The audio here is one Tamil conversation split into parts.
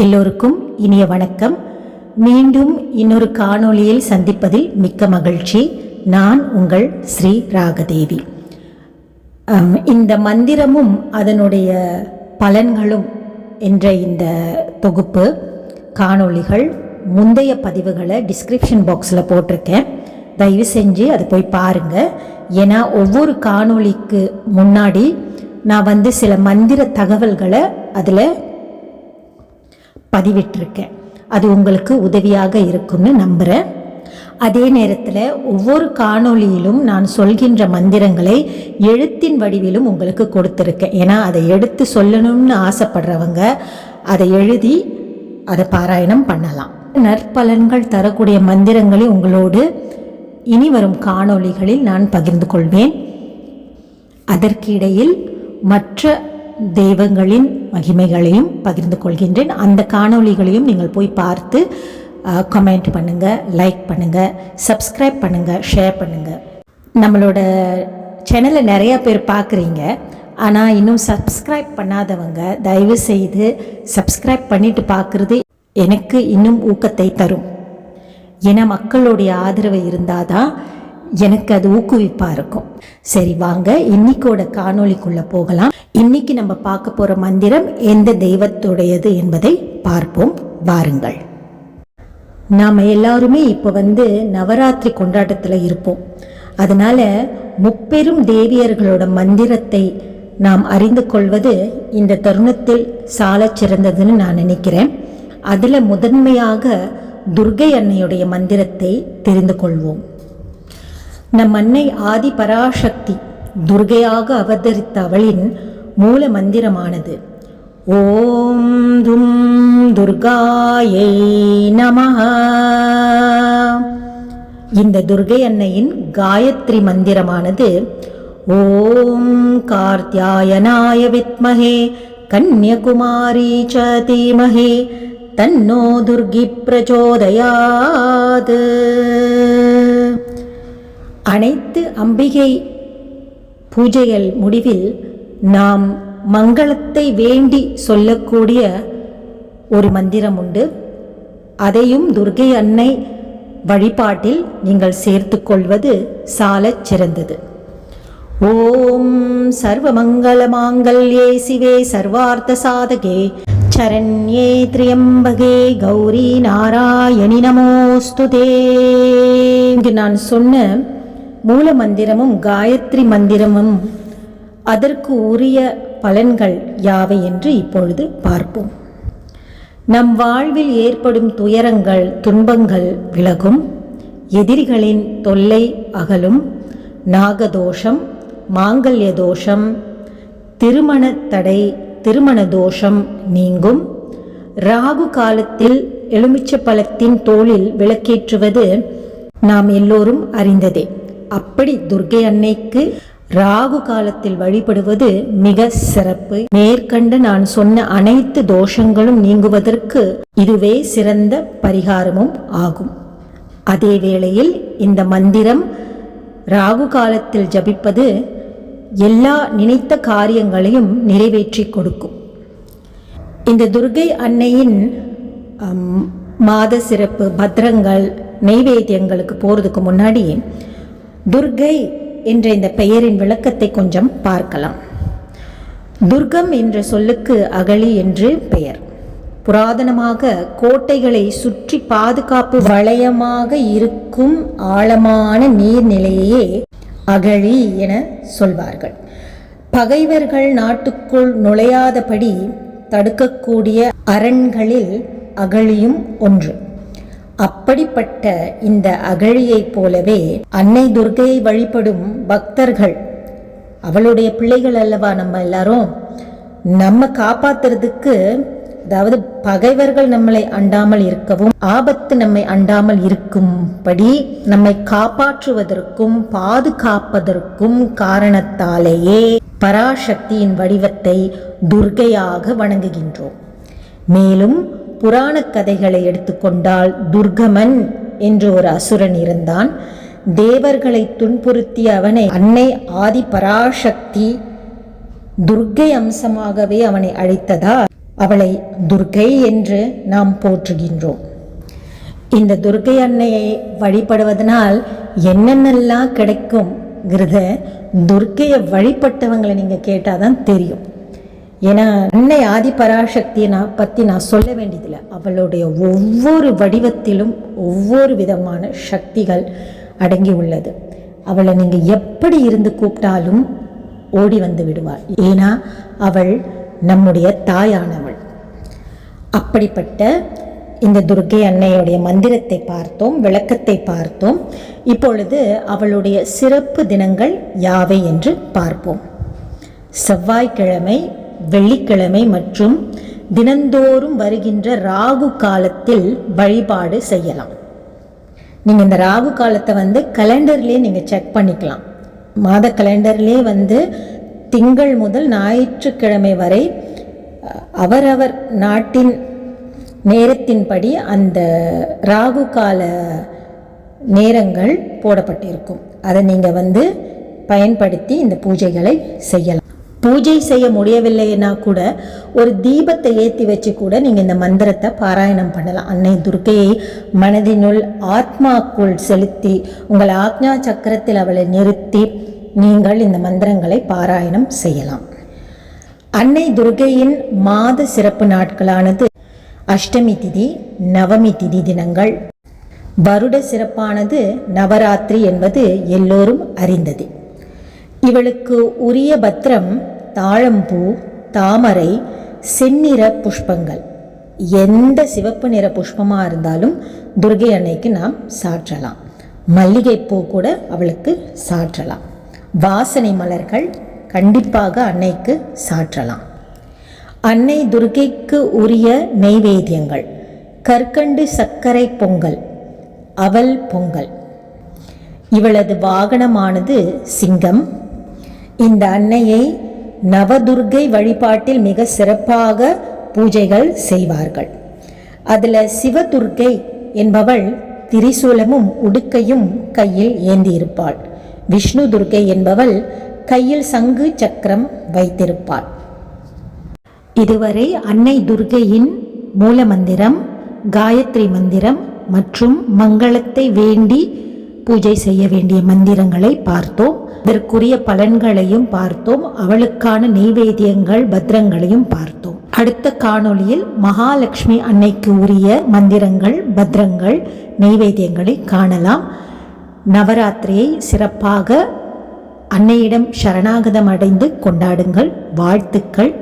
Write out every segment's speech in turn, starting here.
எல்லோருக்கும் இனிய வணக்கம். மீண்டும் இன்னொரு காணொளியில் சந்திப்பதில் மிக்க மகிழ்ச்சி. நான் உங்கள் ஸ்ரீ ராகதேவி. இந்த மந்திரமும் அதனுடைய பலன்களும் என்ற இந்த தொகுப்பு காணொளிகள் முந்தைய பதிவுகளை டிஸ்கிரிப்ஷன் பாக்ஸில் போட்டிருக்கேன். தயவு செஞ்சு அதை போய் பாருங்கள் ஏன்னா ஒவ்வொரு காணொளிக்கு முன்னாடி நான் வந்து சில மந்திர தகவல்களை அதில் பதிவிட்டிருக்கேன் அது உங்களுக்கு உதவியாக இருக்கும்னு நம்புகிறேன் அதே நேரத்தில் ஒவ்வொரு காணொளியிலும் நான் சொல்கின்ற மந்திரங்களை எழுத்தின் வடிவிலும் உங்களுக்கு கொடுத்துருக்கேன். ஏன்னா அதை எடுத்து சொல்லணும்னு ஆசைப்படுறவங்க அதை எழுதி அதை பாராயணம் பண்ணலாம். நற்பலன்கள் தரக்கூடிய மந்திரங்களை உங்களோடு இனி வரும் காணொளிகளில் நான் பகிர்ந்து கொள்வேன். அதற்கு இடையில் மற்ற தெய்வங்களின் மகிமைகளையும் பகிர்ந்து கொள்கின்றேன். அந்த காணொளிகளையும் நீங்கள் போய் பார்த்து கமெண்ட் பண்ணுங்கள் லைக் பண்ணுங்கள் சப்ஸ்கிரைப் பண்ணுங்கள் ஷேர் பண்ணுங்கள் நம்மளோட சேனலை நிறையா பேர் பார்க்குறீங்க. ஆனால் இன்னும் சப்ஸ்கிரைப் பண்ணாதவங்க தயவு செய்து சப்ஸ்கிரைப் பண்ணிட்டு பார்க்குறது எனக்கு இன்னும் ஊக்கத்தை தரும். ஏன்னா மக்களுடைய ஆதரவு இருந்தால் தான் எனக்கு அது ஊக்குவிப்பாக இருக்கும். சரி வாங்க இன்னைக்கோட காணொலிக்குள்ளே போகலாம். இன்னைக்கு நம்ம பார்க்க போகிற மந்திரம் எந்த தெய்வத்துடையது என்பதை பார்ப்போம். வாருங்கள். நாம் எல்லாருமே இப்போ வந்து நவராத்திரி கொண்டாட்டத்தில் இருப்போம். அதனால முப்பெரும் தேவியர்களோட மந்திரத்தை நாம் அறிந்து கொள்வது இந்த தருணத்தில் சால சிறந்ததுன்னு நான் நினைக்கிறேன். அதில் முதன்மையாக துர்கை அன்னையுடைய மந்திரத்தை தெரிந்து கொள்வோம். நம் அன்னை ஆதி பராசக்தி துர்கையாக அவதரித்த அவளின் மூல மந்திரமானது ஓம் தும் துர்காயை நமஹ. இந்த துர்கை அன்னையின் காயத்ரி மந்திரமானது ஓம் கார்த்தியாயனாய வித்மஹே கன்யகுமாரி ச தீமகே தன்னோ துர்கி பிரச்சோதயாது. அனைத்து அம்பிகை பூஜைகள் முடிவில் நாம் மங்களத்தை வேண்டி சொல்லக்கூடிய ஒரு மந்திரம் உண்டு. அதையும் துர்கை அன்னை வழிபாட்டில் நீங்கள் சேர்த்து கொள்வது சாலச் சிறந்தது. ஓம் சர்வமங்கள மாங்கல்யே சிவே சர்வார்த்த சாதகே. சரண்யே திரியம்பகே கௌரி நாராயணி நமோஸ்துதே இங்கு நான் சொன்ன மூல மந்திரமும் காயத்ரி மந்திரமும் அதற்கு உரிய பலன்கள் யாவை என்று இப்பொழுது பார்ப்போம். நம் வாழ்வில் ஏற்படும் துயரங்கள் துன்பங்கள் விலகும். எதிரிகளின் தொல்லை அகலும். நாகதோஷம் மாங்கல்ய தோஷம் திருமண தடை திருமண தோஷம் நீங்கும். ராகு காலத்தில் எலுமிச்சப்பழத்தின் தோளில் விளக்கேற்றுவது நாம் எல்லோரும் அறிந்ததே. அப்படி துர்கை அன்னைக்கு ராகு காலத்தில் வழிபடுவது மிக சிறப்பு. மேற்கண்டு நான் சொன்ன அனைத்து தோஷங்களும் நீங்குவதற்கு இதுவே சிறந்த பரிகாரமும் ஆகும். அதே வேளையில் இந்த மந்திரம் ராகு காலத்தில் ஜபிப்பது எல்லா நினைத்த காரியங்களையும் நிறைவேற்றி கொடுக்கும். இந்த துர்கை அன்னையின் மாத சிறப்பு பத்திரங்கள் நெய்வேத்தியங்களுக்கு போகிறதுக்கு முன்னாடி துர்கை என்ற இந்த பெயரின் விளக்கத்தை கொஞ்சம் பார்க்கலாம். துர்கம் என்ற சொல்லுக்கு அகழி என்று பெயர். புராதனமாக கோட்டைகளை சுற்றி பாதுகாப்பு வளையமாக இருக்கும் ஆழமான நீர்நிலையே அகழி என சொல்வார்கள். பகைவர்கள் நாட்டுக்குள் நுழையாதபடி தடுக்கக்கூடிய அரண்களில் அகழியும் ஒன்று. அப்படிப்பட்ட இந்த அகழியைப் போலவே அன்னை துர்கையை வழிபடும் பக்தர்கள். அவளுடைய பிள்ளைகள் அல்லவா நம்ம எல்லாரும்? நம்ம காப்பாத்துறதுக்கு அதாவது பகைவர்கள் நம்மளை அண்டாமல் இருக்கவும் ஆபத்து நம்மை அண்டாமல் இருக்கும்படி நம்மை காப்பாற்றுவதற்கும் பாதுகாப்பதற்கும் காரணத்தாலேயே பராசக்தியின் வடிவத்தை துர்கையாக வணங்குகின்றோம். மேலும் புராணக் கதைகளை எடுத்துக்கொண்டால் துர்கமன் என்று ஒரு அசுரன் இருந்தான். தேவர்களை துன்புறுத்திய அவனை அன்னை ஆதி பராசக்தி துர்க்கை அம்சமாகவே அவனை அழித்ததால் அவளை துர்க்கை என்று நாம் போற்றுகின்றோம். இந்த துர்க்கை அன்னையை வழிபடுவதனால் என்னென்னலாம் கிடைக்குங்கிறத துர்க்கையை வழிபட்டவங்களை நீங்கள் கேட்டால் தான் தெரியும். ஏன்னா அன்னை ஆதி பராசக்தியை நான் பற்றி நான் சொல்ல வேண்டியதில்லை. அவளுடைய ஒவ்வொரு வடிவத்திலும் ஒவ்வொரு விதமான சக்திகள் அடங்கி உள்ளது. அவளை நீங்கள் எப்படி இருந்து கூப்பிட்டாலும் ஓடி வந்து விடுவாள். ஏன்னா அவள் நம்முடைய தாயானவள். அப்படிப்பட்ட இந்த துர்க்கை அன்னையுடைய மந்திரத்தை பார்த்தோம் விளக்கத்தை பார்த்தோம். இப்பொழுது அவளுடைய சிறப்பு தினங்கள் யாவை என்று பார்ப்போம். செவ்வாய்க்கிழமை வெள்ளிக்கிழமை மற்றும் தினந்தோறும் வருகின்ற ராகு காலத்தில் வழிபாடு செய்யலாம். நீங்கள் இந்த ராகு காலத்தை வந்து கலண்டர்லேயே நீங்கள் செக் பண்ணிக்கலாம். மாத கலண்டர்லேயே வந்து திங்கள் முதல் ஞாயிற்றுக்கிழமை வரை அவரவர் நாட்டின் நேரத்தின்படி அந்த ராகு கால நேரங்கள் போடப்பட்டிருக்கும். அதை நீங்கள் வந்து பயன்படுத்தி இந்த பூஜைகளை செய்யலாம். பூஜை செய்ய முடியவில்லைன்னா கூட ஒரு தீபத்தை ஏற்றி வச்சு கூட நீங்கள் இந்த மந்திரத்தை பாராயணம் பண்ணலாம். அன்னை துர்க்கையை மனதினுள் ஆத்மாக்குள் செலுத்தி உங்கள் ஆக்ஞா சக்கரத்தில் அவளை நிறுத்தி நீங்கள் இந்த மந்திரங்களை பாராயணம் செய்யலாம். அன்னை துர்க்கையின் மாத சிறப்பு நாட்களானது அஷ்டமி திதி நவமி திதி தினங்கள். வருட சிறப்பானது நவராத்திரி என்பது எல்லோரும் அறிந்தது. இவளுக்கு உரிய பத்திரம் தாழம்பூ தாமரை செந்நிற புஷ்பங்கள். எந்த சிவப்பு நிற புஷ்பமாக இருந்தாலும் துர்கை அன்னைக்கு நாம் சாற்றலாம். மல்லிகைப்பூ கூட அவளுக்கு சாற்றலாம். வாசனை மலர்கள் கண்டிப்பாக அன்னைக்கு சாற்றலாம். அன்னை துர்க்கைக்கு உரிய நெய்வேத்தியங்கள். கற்கண்டு சர்க்கரை பொங்கல் அவல் பொங்கல். இவளது வாகனமானது சிங்கம் இந்த அன்னையை நவதுர்கை வழிபாட்டில் மிக சிறப்பாக பூஜைகள் செய்வார்கள். அதில் சிவதுர்கை என்பவள் திரிசூலமும் உடுக்கையும் கையில் ஏந்தியிருப்பாள். விஷ்ணு துர்க்கை என்பவள் கையில் சங்கு சக்கரம் வைத்திருப்பாள். இதுவரை அன்னை துர்க்கையின் மூல மந்திரம் காயத்ரி மந்திரம் மற்றும் மங்களத்தை வேண்டி பூஜை செய்ய வேண்டிய மந்திரங்களை பார்த்தோம். இதற்குரிய பலன்களையும் பார்த்தோம். அவளுக்கான நெய்வேத்தியங்கள் பத்ரங்களையும் பார்த்தோம். அடுத்த காணொளியில் மகாலட்சுமி அன்னைக்கு உரிய மந்திரங்கள் பத்ரங்கள் நெய்வேத்தியங்களை காணலாம். நவராத்திரியை சிறப்பாக அன்னையிடம் சரணாகதம் அடைந்து கொண்டாடுங்கள். வாழ்த்துக்கள்.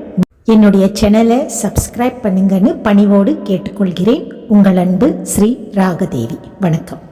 என்னுடைய சேனலை சப்ஸ்கிரைப் பண்ணுங்கன்னு பணிவோடு கேட்டுக்கொள்கிறேன். உங்கள் அன்பு ஸ்ரீ ராகதேவி. வணக்கம்.